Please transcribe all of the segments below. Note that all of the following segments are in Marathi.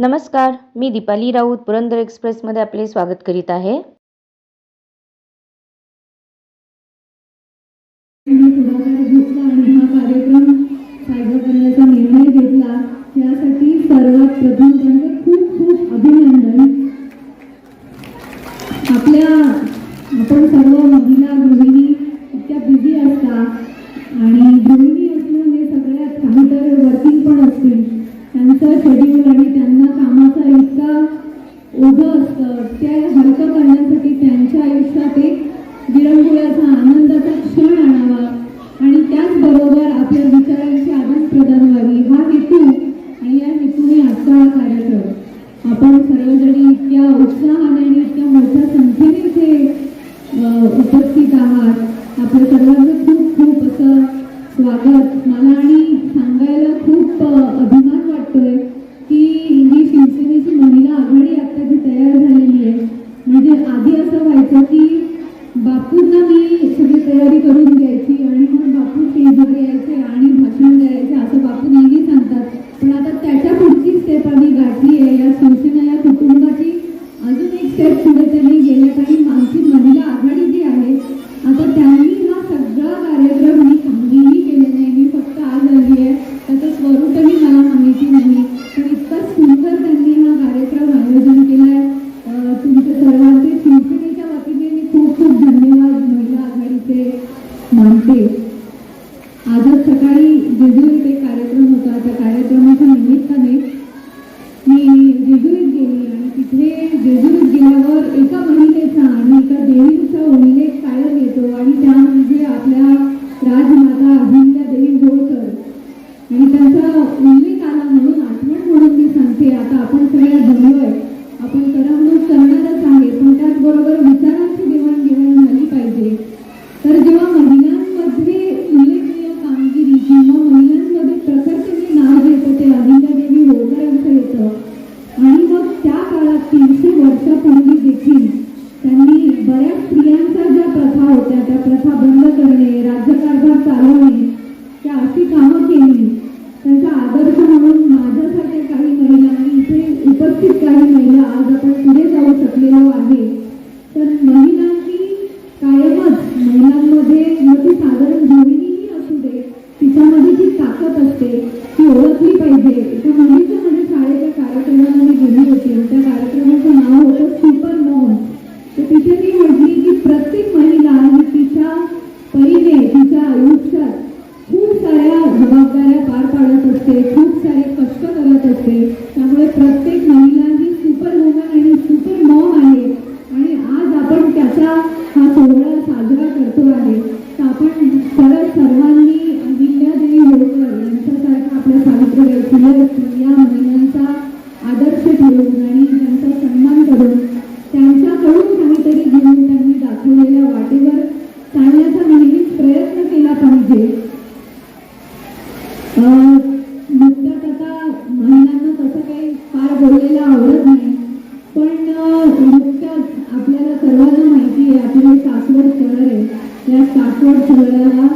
नमस्कार मी दीपाली राऊत पुरंदर एक्सप्रेसमध्ये आपले स्वागत करीत आहे. सर्वांचं खूप खूप असं स्वागत. मला आणि सांगायला खूप अभिमान वाटतोय. असते ती ओळखली पाहिजे. त्या मुलीच्या माझ्या शाळेच्या कार्यक्रमाला मी गेली होती त्या कार्यक्रम सर्वांना माहिती आहे आपली सासवड शहर आहे. या सासवड शहराला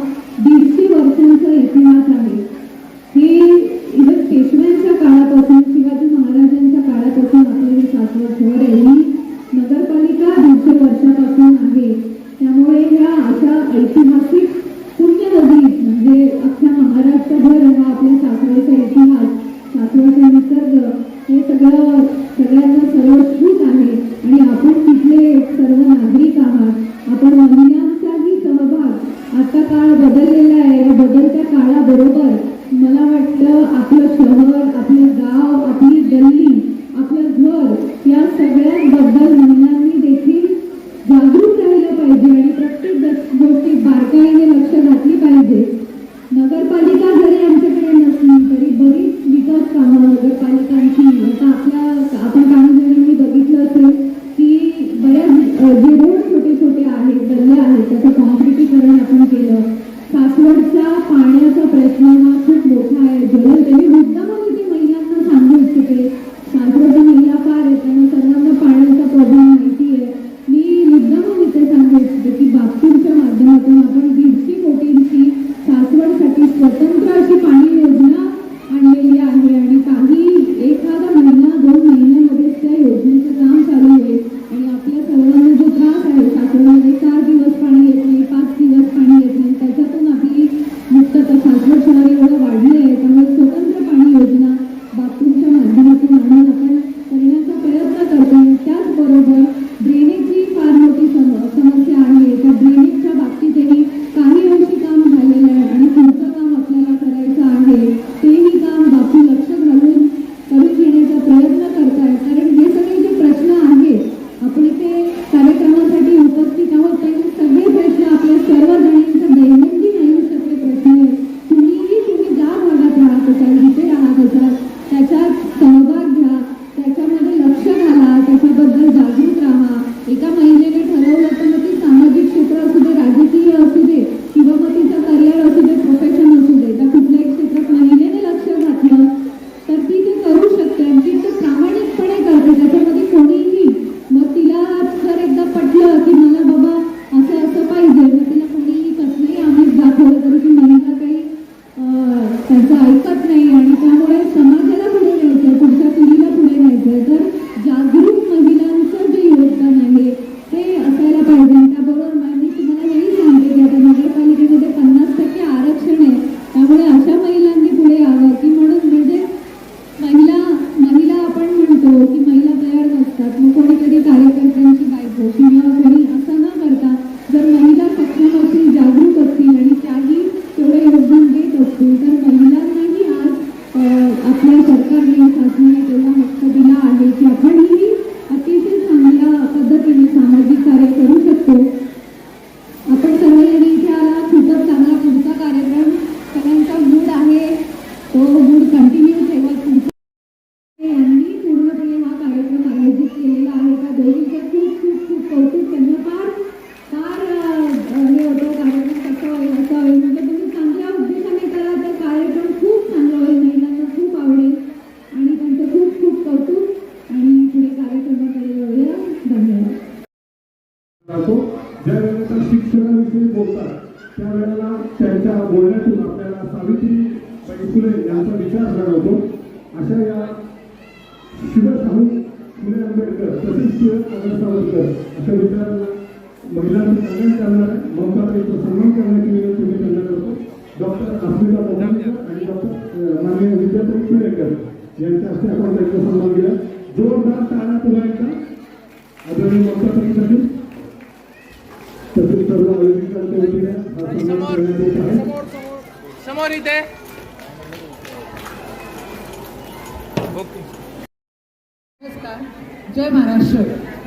उसके भीतर महिला को सम्मान करना है मौका पे तो सम्मान करने के लिए तुम्हें करना करतो डॉक्टर अस्मिता माननीय विद्यापती कुरेकर हस्ते आपण त्यांचा सन्मान जोरदार टाळा तुला एकदा. आदरणीय मौका पेसाठी समोर इथे. नमस्कार. जय महाराष्ट्र.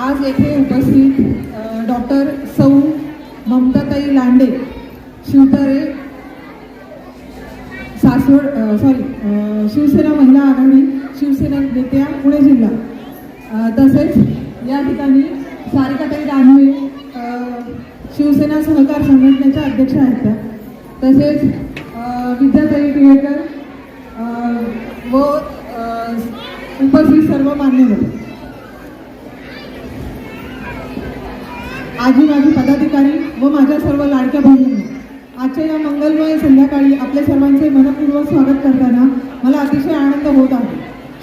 आज येथे उपस्थित डॉक्टर सौ ममताताई लांडे शिवतरे सासवड सॉरी शिवसेना महिला आघाडी शिवसेना नेत्या पुणे जिल्हा. तसेच या ठिकाणी सारिकाताई दानवे शिवसेना सहकार संघटनेच्या अध्यक्ष आहेत. त्या तसेच विद्याताई टिळेकर व उपस्थित सर्व मान्यवर. आजी माझी पदाधिकारी व माझ्या सर्व लाडक्या बहिणींनी आजच्या या मंगलमय संध्याकाळी आपल्या सर्वांचे मनपूर्वक स्वागत करताना मला अतिशय आनंद होत आहे.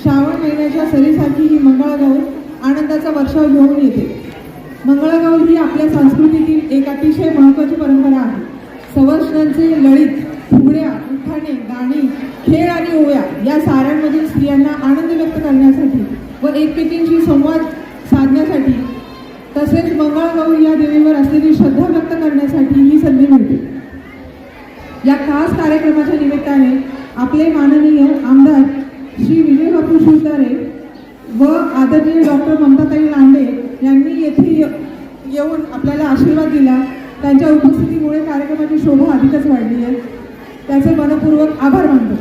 श्रावण महिन्याच्या सरीसाठी ही मंगळागौर आनंदाचा वर्षाव घेऊन येते. मंगळागौर ही आपल्या संस्कृतीतील एक अतिशय महत्त्वाची परंपरा आहे. सवर्षांचे लळीत फुगड्या उठाणे गाणी खेळ आणि ओव्या या साऱ्यांमधील स्त्रियांना आनंद व्यक्त करण्यासाठी व एकमेकींशी संवाद साधण्यासाठी तसेच मंगळागौर या देवीवर असलेली श्रद्धा व्यक्त करण्यासाठी ही संधी मिळते. या खास कार्यक्रमाच्या निमित्ताने आपले माननीय आमदार श्री विजय बापू शिवतारे व आदरणीय डॉक्टर ममताताई लांडे यांनी येथे येऊन आपल्याला आशीर्वाद दिला. त्यांच्या उपस्थितीमुळे कार्यक्रमाची शोभा अधिकच वाढली आहे. त्याचे मनपूर्वक आभार मानतो.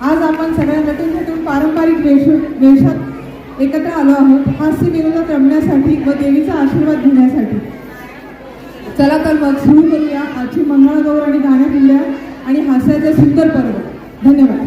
आज आपण सगळ्या नटून थटून पारंपरिक वेश वेशात एकत्र आलो आहोत. हास्य विनोदात रमण्यासाठी व देवीचा आशीर्वाद घेण्यासाठी. चला तर मग सुरू करूया आजची मंगळागौर आणि गाण्यापिंड्या आणि हास्याचे सुंदर पर्व. धन्यवाद.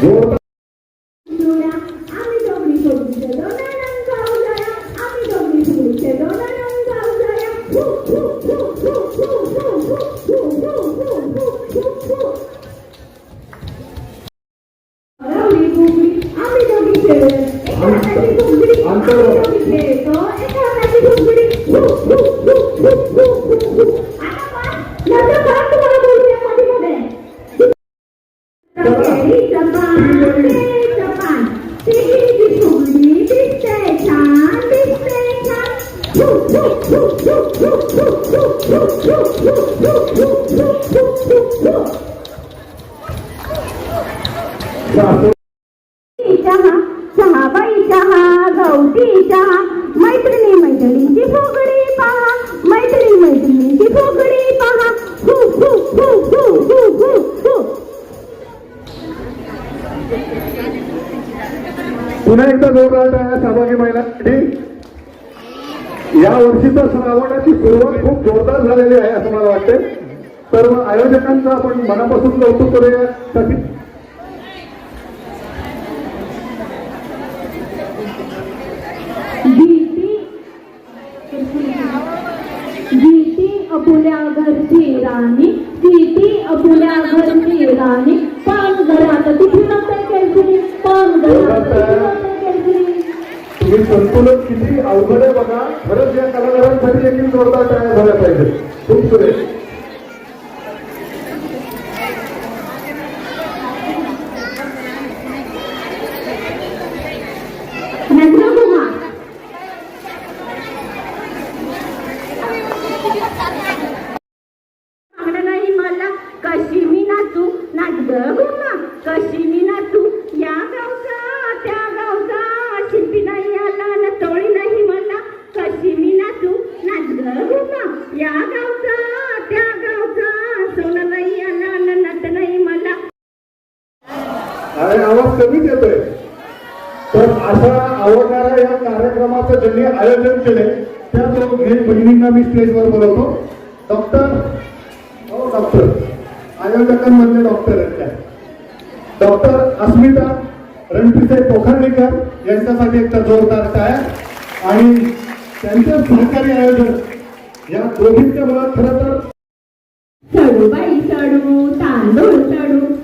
Deus पुन्हा एकदा जोरदार आहे सहभागी महिलांसाठी या वर्षीचा श्रावणाची सुरुवात खूप जोरदार झालेली आहे असं मला वाटते तर मग आयोजकांचं आपण मनापासून कौतुक करूया. अपुल्या घरची राणी. गीती अपुल्या घरची राणी. तुम्ही संतुलन किती अवघड आहे बघा. खरंच या कलाकारांसाठी देखील जोरदार टाळ्या झाल्या पाहिजे खूप सुरेख. आणि आवाज कमीच येतोय तर असा आवडणाऱ्या या कार्यक्रमाचं ज्यांनी आयोजन केले त्या दोन एक बहिणींना मी स्टेजवर बोलवतो. डॉक्टर हो डॉक्टर. आयोजकांमधले डॉक्टर आहेत त्या. डॉक्टर अस्मिता रणपिसे पोखर्णीकर यांच्यासाठी एकदा जोरदार काय आणि त्यांचे सहकारी आयोजन या दोघींच्या मुळात खरं तर सडू बाई सडू तांदूळ सडू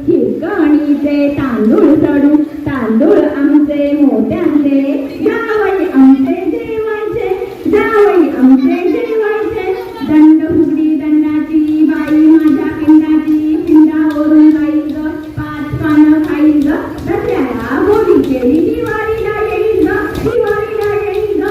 आमचे तांदूळ सडू तांदूळ आमचे मोत्यांचे जावई आमचे जेवायचे जावई आमचे जेवायचे. दंड फुगडी दंडाची बाई माझ्या पिंडाची पिंडावरून जाईल ग पाच पानं खाईल ग दसऱ्याला गोडी केली दिवाळीला येईल ग दिवाळीला येईल ग.